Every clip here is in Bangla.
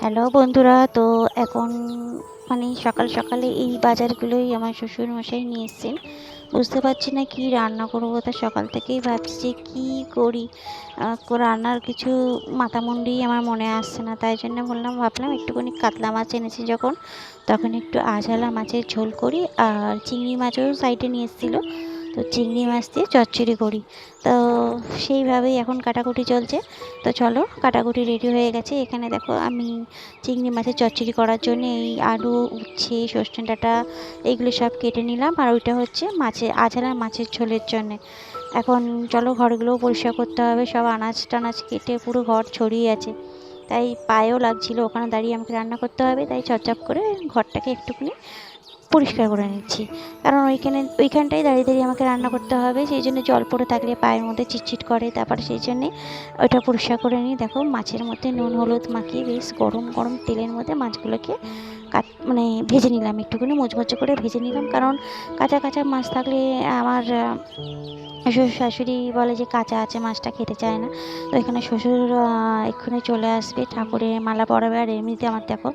হ্যালো বন্ধুরা। তো এখন মানে সকাল সকালে এই বাজারগুলোই আমার শ্বশুর মশাই নিয়ে এসছেন। বুঝতে পারছি না কি রান্না করব তা সকাল থেকেই ভাবছি যে কী করি। রান্নার কিছু মাথামুন্ডি আমার মনে আসছে না, তাই জন্য বললাম, ভাবলাম একটুখানি কাতলা মাছ এনেছি যখন। তখন একটু আঝালা মাছের ঝোল করি আর চিংড়ি মাছও সাইডে নিয়ে এসেছিল। তো চিংড়ি মাছ দিয়ে চচ্চড়ি করি। তো সেইভাবেই এখন কাটাকুটি চলছে। তো চলো, কাটাকুটি রেডি হয়ে গেছে। এখানে দেখো আমি চিংড়ি মাছের চচ্চড়ি করার জন্য এই আলু, উচ্ছে সজনে ডাঁটা এইগুলো সব কেটে নিলাম। আর ওইটা হচ্ছে মাছের আঝালা মাছের ঝোলের জন্যে। এখন চলো ঘরগুলোও পরিষ্কার করতে হবে। সব আনাজ টানাজ কেটে পুরো ঘর ছড়িয়ে আছে। তাই পায়েও লাগছিল, ওখানে দাঁড়িয়ে আমাকে রান্না করতে হবে। তাই চপচপ করে ঘরটাকে একটুখানি পরিষ্কার করে নিচ্ছি। কারণ ওইখানে, ওইখানটায় দাঁড়িয়ে দাঁড়িয়ে আমাকে রান্না করতে হবে, সেই জন্য জল পড়ে থাকলে পায়ের মধ্যে চিটচিট করে, তারপর সেই জন্যে ওইটা পরিষ্কার করে নিই। দেখো, মাছের মধ্যে নুন, হলুদ মাখিয়ে বেশ গরম গরম তেলের মধ্যে মাছগুলোকে কাট মানে ভেজে নিলাম একটুখানি, মোচমোচে করে ভেজে নিলাম। কারণ কাঁচা কাঁচা মাছ থাকলে আমার শ্বশুর শাশুড়ি বলে যে কাঁচা আছে, মাছটা খেতে চায় না। তো এখানে শ্বশুর এক্ষুনি চলে আসবে, ঠাকুরের মালা পরাবে। আর এমনিতে আমার, দেখো,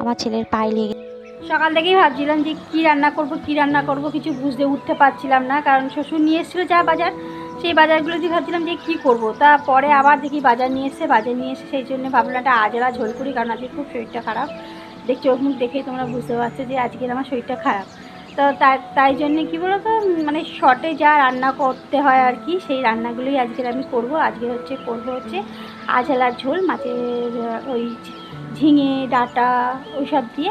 আমার ছেলের পায়ে লেগে সকাল থেকেই ভাবছিলাম যে কী রান্না করব, কী রান্না করব, কিছু বুঝতে উঠতে পারছিলাম না। কারণ শ্বশুর নিয়ে এসেছিল যা বাজার, সেই বাজারগুলো দিয়ে ভাবছিলাম যে কী করব। তা পরে আবার দেখি বাজার নিয়ে এসে বাজার নিয়ে এসে সেই জন্য ভাবলাম একটা আজরা ঝোল করি, কারণ আজকে খুব শরীরটা খারাপ। দেখ চোখ মুখ দেখেই তোমরা বুঝতে পারছ যে আজকের আমার শরীরটা খারাপ। তো তাই তাই জন্যে কী বলো তো মানে শর্টে যা রান্না করতে হয় আর কি, সেই রান্নাগুলোই আজকের আমি করব। আজকে হচ্ছে, করব হচ্ছে আজলার ঝোল, মাছের ওই ঝিঙে, ডাঁটা ওইসব দিয়ে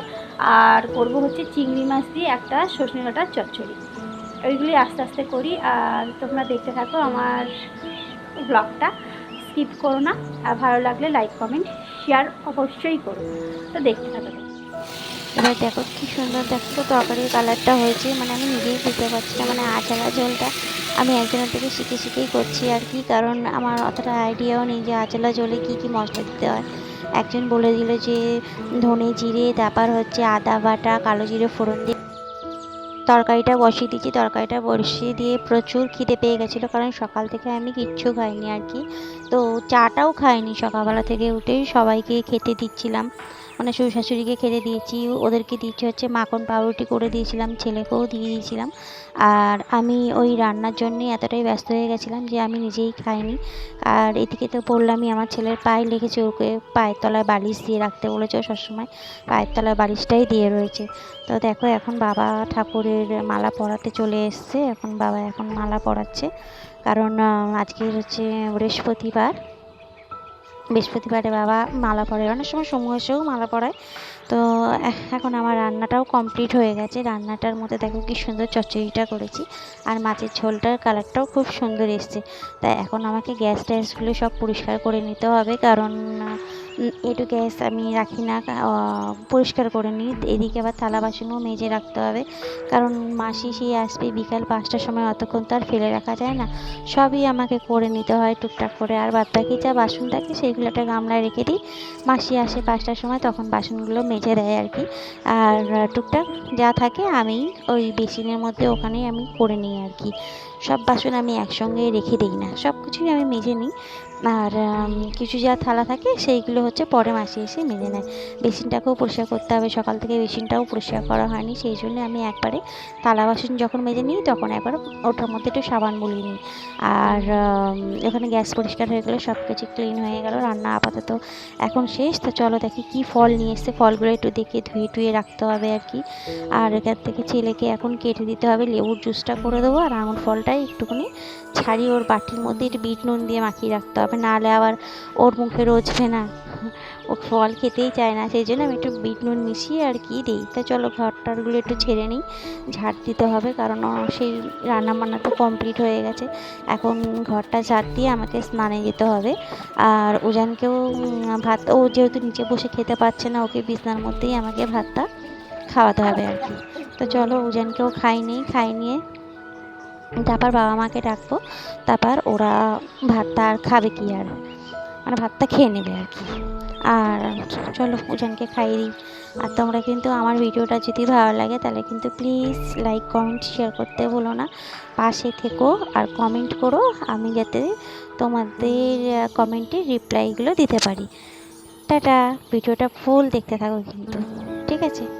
আর করব হচ্ছে চিংড়ি মাছ দিয়ে একটা সজনে ডাটার চচ্চড়ি। ওইগুলি আস্তে আস্তে করি আর তোমরা দেখতে থাকো আমার ব্লগটা। স্কিপ করো না, আর ভালো লাগলে লাইক, কমেন্ট, শেয়ার অবশ্যই করো। তো দেখতে থাকো। এবার দেখো কি সুন্দর দেখো তরকারির কালারটা হয়েছে মানে আমি নিজেই বুঝতে পারছি না মানে আচারা ঝোলটা আমি একজনের থেকে শিখে শিখেই করছি আর কি, কারণ আমার অতটা আইডিয়াও নেই যে আচলা ঝোলে কী কী মশলা দিতে হয়। একজন বলে দিল যে, ধনে জিরে, তারপর হচ্ছে আদা বাটা, কালো জিরে ফোড়ন দিয়ে তরকারিটা বসিয়ে দিয়েছি। তরকারিটা বসিয়ে দিয়ে প্রচুর খিদে পেয়ে গেছিল, কারণ সকাল থেকে আমি কিচ্ছু খাইনি আর কি। তো চাটাও খাইনি সকালবেলা থেকে উঠেই সবাইকে খেতে দিচ্ছিলাম। মানে শ্বশুর শাশুড়িকে খেতে দিয়েছি, ওদেরকে দিচ্ছি হচ্ছে মাখন পাউরুটি করে দিয়েছিলাম, ছেলেকেও দিয়ে দিয়েছিলাম। আর আমি ওই রান্নার জন্যে এতটাই ব্যস্ত হয়ে গেছিলাম যে আমি নিজেই খাইনি। আর এদিকে তো বললামই, আমার ছেলের পায়ে লেগেছে ওকে পায়ের তলায় বালিশ দিয়ে রাখতে বলেছে সবসময় পায়ের তলায় বালিশটাই দিয়ে রয়েছে। তো দেখো এখন বাবা ঠাকুরের মালা পরাতে চলে এসছে, এখন বাবা এখন মালা পরাচ্ছে। কারণ আজকে হচ্ছে বৃহস্পতিবার। বৃহস্পতিবারে বাবা মালা পরে অনেক সময় সময় এসেও মালা পরায় তো এখন আমার রান্নাটাও কমপ্লিট হয়ে গেছে। রান্নাটার মধ্যে দেখো কি সুন্দর চচ্চড়িটা করেছি। আর মাছের ঝোলটার কালারটাও খুব সুন্দর এসছে। তাই এখন আমাকে গ্যাস ট্যাসগুলো সব পরিষ্কার করে নিতে হবে। কারণ একটু গ্যাস আমি রাখি না পরিষ্কার করে নিই। এদিকে আবার থালা বাসনও মেজে রাখতে হবে। কারণ মাসি সেই আসবে বিকাল পাঁচটার সময়, অতক্ষণ তো আর ফেলে রাখা যায় না। সবই আমাকে করে নিতে হয় টুকটাক করে। আর বাদ বাকি যা বাসন থাকে সেইগুলো একটা গামলায় রেখে দিই। মাসি আসে পাঁচটার সময়, তখন বাসনগুলো মেজে দেয় আর কি। আর টুকটাক যা থাকে আমি ওই বেসিনের মধ্যে ওখানেই আমি করে নিই আর কি। সব বাসন আমি একসঙ্গে রেখে দিই না। সব কিছুই আমি মেজে নিই। আর কিছু যা থালা থাকে সেইগুলো হচ্ছে পরে মাসি এসে মেজে নেয়। বেসিনটাকেও পরিষ্কার করতে হবে, সকাল থেকে বেসিনটাও পরিষ্কার করা হয়নি, সেই জন্য আমি একবারে থালা বাসন যখন মেজে নিই তখন একবার ওটার মধ্যে একটু সাবান বুলিয়ে নিই। আর ওখানে গ্যাস পরিষ্কার হয়ে গেলো সব কিছু ক্লিন হয়ে গেল, রান্না আপাতত এখন শেষ। তো চলো দেখি কি ফল নিয়ে এসছে, ফলগুলো একটু দেখে ধুয়ে টুয়ে রাখতে হবে আর কি। আর এখান থেকে ছেলেকে এখন কেটে দিতে হবে, লেবুর জুসটা করে দেবো, আর আঙুর ফলটাই একটুখানি ছাড়িয়ে ওর বাটির মধ্যে একটু বিট নুন দিয়ে মাখিয়ে রাখতে হবে, নাহলে আবার ওর মুখে রোজবে না। ও ফল খেতেই চায় না, সেই জন্য আমি একটু বিট নুন মিশিয়ে আর কি দিই। তা চলো ঘরটারগুলো একটু ছেড়ে নিই, ঝাড় দিতে হবে, কারণ সেই রান্না বান্না তো কমপ্লিট হয়ে গেছে। এখন ঘরটা ঝাড় দিয়ে আমাকে স্নানে যেতে হবে। আর উজানকেও ভাত, ও যেহেতু নিচে বসে খেতে পারছে না, ওকে বিছনার মধ্যেই আমাকে ভাতটা খাওয়াতে হবে আর কি। তো চলো উজানকেও খাই নিই, খাই নিয়ে তারপর বাবা মাকে ডাকবো, তারপর ওরা ভাতটা আর খাবে কি আর? মানে ভাতটা খেয়ে নেবে আর কি। আর চলো উজানকে খাইয়ে দিই। আর তোমরা কিন্তু আমার ভিডিওটা যদি ভালো লাগে, তাহলে কিন্তু প্লিজ লাইক কমেন্ট শেয়ার করতে ভুলো না। পাশে থেকো আর কমেন্ট করো, আমি যাতে তোমাদের কমেন্টে রিপ্লাইগুলো দিতে পারি। টাটা, ভিডিওটা ফুল দেখতে থাকো কিন্তু। ঠিক আছে?